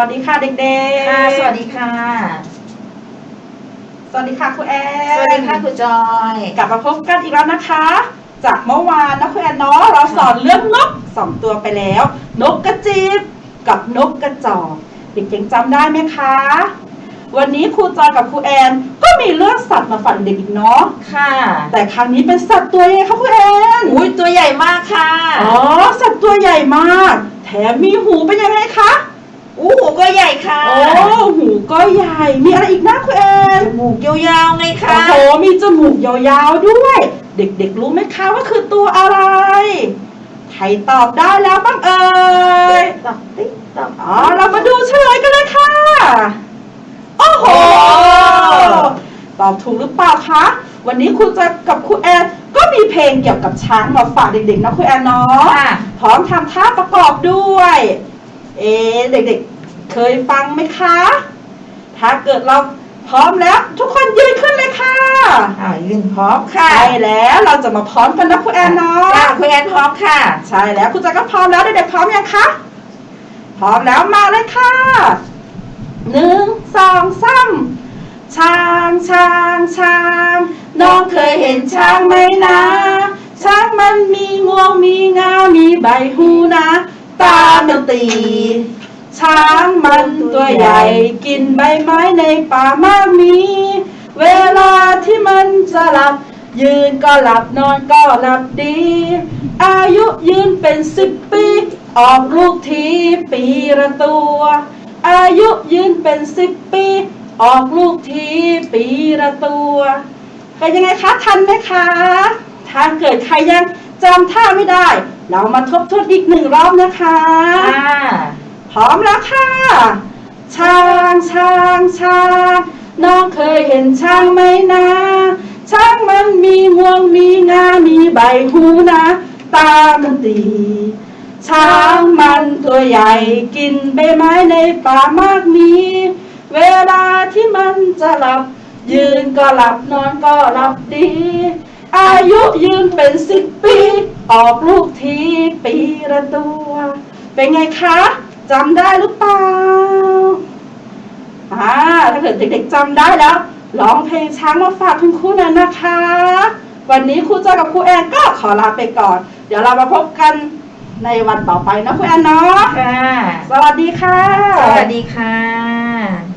วัสดีค่ะเด็กๆค่ะสวัสดีค่ะ สวัสดีค่ะครูแอนสวัสดีค่ะคุณจอย กลับมาพบกันอีกแล้วนะคะ จากเมื่อวานนะครูแอนเนาะเราสอนเรื่องนกสองตัวไปแล้ว นกกระจิบกับนกกระจอกเด็กๆจำได้ไหมคะ วันนี้ครูจอยกับครูแอนก็มีเรื่องสัตว์มาฝากเด็กอีกเนาะ ค่ะ แต่ครั้งนี้เป็นสัตว์ตัวยังไงคะครูแอน อุ้ยตัวใหญ่มากค่ะ อ๋อ สัตว์ตัวใหญ่มาก แถมมีหูเป็นยังไงคะ อู้หูก็ใหญ่ค่ะ โอ้หูก็ใหญ่ มีอะไรอีกนะคุณแอนจมูกยาวๆไงโอ้คะ โหมีจมูกยาวๆด้วย เด็กๆรู้ไหมคะว่าคือตัวอะไร ใครตอบได้แล้วบ้างเอ่ยตอกติ๊กตอกอ๋อเรามาดูเฉลยกันเลยค่ะ โอ้โห ตอบถูกหรือเปล่าคะ วันนี้ครูจะกับครูแอนก็มีเพลงเกี่ยวกับช้างมาฝากเด็กๆนะครูแอนเนาะ ค่ะ พร้อมทำท่าประกอบด้วย เอ๊ะเด็กๆ เคยฟังไหมคะ ถ้าเกิดเราพร้อมแล้วทุกคนยืนขึ้นเลยค่ะ อ่ายืนพร้อมค่ะ ใช่แล้วเราจะมาพร้อมกันนะคุณแอนเนาะจ้าคุณแอนพร้อมค่ะ ใช่แล้วคุณจักรก็พร้อมแล้วเด็กๆพร้อมยังคะ พร้อมแล้วมาเลยค่ะหนึ่งสองสามช้างช้างช้างน้องเคยเห็นช้างไหมนะ ช้างมันมีงวงมีงา มีใบหูนะ ตามันตีช้างมันตัวใหญ่ กินใบไม้ในป่ามากมี เวลาที่มันจะหลับ ยืนก็หลับนอนก็หลับดี อายุยืนเป็นสิบปี ออกลูกทีปีละตัว อายุยืนเป็นสิบปี ออกลูกทีปีละตัวเป็นยังไงคะทันไหมคะถ้าเกิดใครยังจำท่าไม่ได้ เรามาทบทวนอีกหนึ่งรอบนะคะค่ะพร้อมแล้วค่ะ ช้างช้างช้างน้องเคยเห็นช้างไหมนะ ช้างมันมีงวงมีงา มีใบหูนะ ตามันตี ช้างมันตัวใหญ่กินใบไม้ในป่ามากมี เวลาที่มันจะหลับ ยืนก็หลับนอนก็หลับดี อายุยืนเป็นสิบปี ออกลูกทีปีละตัว เป็นไงคะจำได้หรือเปล่าอ่าถ้าเกิดเด็กๆจำได้แล้วร้องเพลงช้างมาฝากคุณครูหน่อยนะคะ วันนี้ครูจอยกับครูแอนก็ขอลาไปก่อน เดี๋ยวเรามาพบกันในวันต่อไปนะครูแอนเนาะค่ะ สวัสดีค่ะ สวัสดีค่ะ